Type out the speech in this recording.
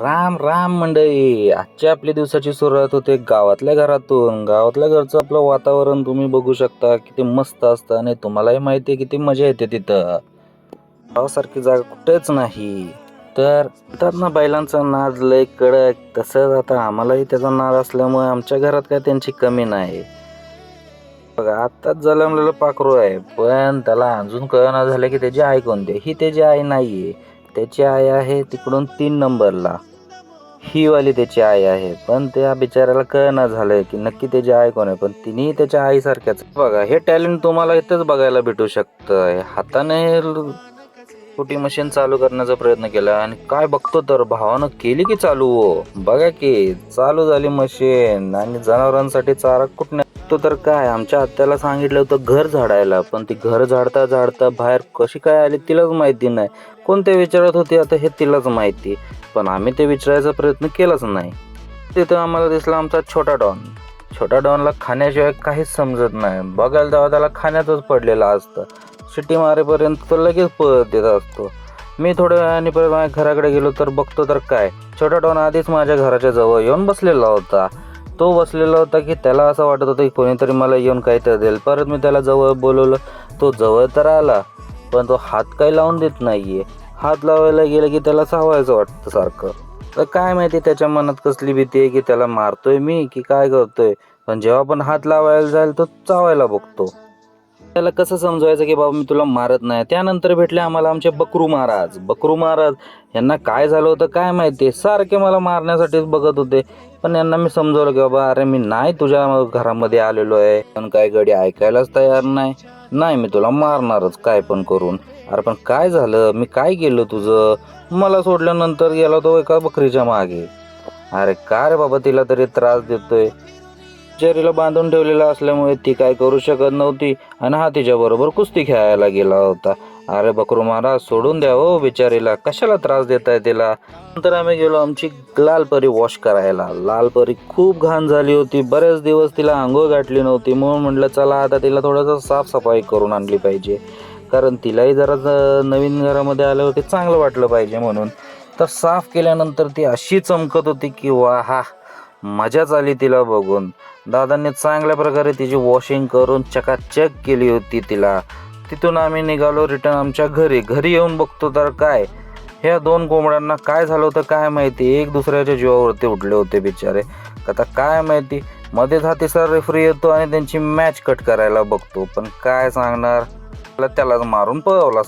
राम राम मंडळी. आजच्या आपल्या दिवसाची सुरुवात होते गावातल्या घरातून. गावातल्या घरचं आपलं वातावरण तुम्ही बघू शकता. किती मस्त असतं आणि तुम्हालाही माहिती आहे किती मजा येते तिथं. गावासारखी जागा कुठेच नाही. तर तर ना बैलांचा नाद लय कडक. तसंच आता आम्हालाही त्याचा नाद असल्यामुळे आमच्या घरात काय त्यांची कमी नाही. बघा आत्ताच जलमलेलं पाखरू आहे. पण त्याला अजून कळना झालं की त्याची आई कोणती ही त्याची आई नाही आहे त्याची आई आहे तिकडून तीन नंबरला. ही वाली त्याची आई आहे. पण त्या बिचाऱ्याला कळना झालंय की नक्की त्याची आई कोण आहे. पण तिनेही त्याच्या आईसारख्याच. बघा हे टॅलेंट तुम्हाला इथंच बघायला भेटू शकतं हाताने ल- कुटी मशीन चालू करण्याचा प्रयत्न केला आणि काय बघतो तर भावानं केली की चालू हो. बघा की चालू झाली मशीन आणि जनावरांसाठी चारा कुठण्या तो तर काय आमच्या आत्याला सांगितलं होतं घर झाडायला पण ती घर झाडता झाडता बाहेर कशी काय आली तिलाच माहिती नाही. कोणते विचारात होते आता हे तिलाच माहिती. पण आम्ही ते विचारायचा प्रयत्न केलाच नाही. तिथं आम्हाला दिसला आमचा छोटा डॉन. छोटा डॉनला खाण्याशिवाय काहीच समजत नाही. बघायला तेव्हा त्याला खाण्यातच पडलेला असतं. शिट्टी मारेपर्यंत तो लगेच पळत देत असतो. मी थोड्या वेळाने परत माझ्या घराकडे गेलो तर बघतो तर काय. छोटा डॉन आधीच माझ्या घराच्या जवळ येऊन बसलेला होता. तो बसलेला होता की त्याला असं वाटत होतं की कोणीतरी मला येऊन काहीतरी देईल. परत मी त्याला जवळ बोलवलं. तो जवळ तर आला पण तो हात काही लावून देत नाही आहे हात लावायला गेलं की त्याला चावायचं वाटतं सारखं. तर काय माहिती त्याच्या मनात कसली भीती आहे की त्याला मारतोय मी की काय करतोय. पण जेव्हा पण हात लावायला जाईल तो चावायला बघतो. त्याला कसं समजवायचं की बाबा मी तुला मारत नाही? त्यानंतर भेटले आम्हाला आमचे बकरू महाराज. बकरू महाराज यांना काय झालं होतं काय माहिती? सारखे मला मारण्यासाठीच बघत होते. पण यांना मी समजवलं की बाबा अरे मी नाही तुझ्या घरामध्ये आलेलो आहे. पण काय गडी ऐकायलाच तयार नाही. नाही मी तुला मारणारच. काय पण करून. अरे पण काय झालं? मी काय केलं तुझं? मला सोडल्यानंतर गेला तो एका बकरीच्या मागे. अरे का रे बाबा तिला तरी त्रास देतोय? बिचारीला बांधून ठेवलेला असल्यामुळे ती काय करू शकत नव्हती आणि हा तिच्याबरोबर कुस्ती खेळायला गेला होता. अरे बकरू महाराज सोडून द्या हो बिचारीला. कशाला त्रास देताय तिला? नंतर आम्ही गेलो आमची लाल परी वॉश करायला. लाल परी खूप घाण झाली होती. बरेच दिवस तिला आंघोळ गाठली नव्हती. म्हणून म्हटलं चला आता तिला थोडंसं साफसफाई करून आणली पाहिजे. कारण तिलाही जरा नवीन घरामध्ये आल्यावरती चांगलं वाटलं पाहिजे म्हणून. तर साफ केल्यानंतर ती अशी चमकत होती की वा हा मजाच आली तिला बघून. दादांनी चांगल्या प्रकारे तिची वॉशिंग करून चकाचक केली होती तिला. तिथून आम्ही निघालो रिटर्न आमच्या घरी. घरी येऊन बघतो तर काय? ह्या दोन कोंबड्यांना काय झालं होतं काय माहिती? एक दुसऱ्याच्या जीवावरती उठले होते बिचारे. आता काय माहिती? मध्येच हा तिसरा रेफरी येतो आणि त्यांची मॅच कट करायला बघतो. पण काय सांगणार? त्याला त्यालाच मारून पळवला.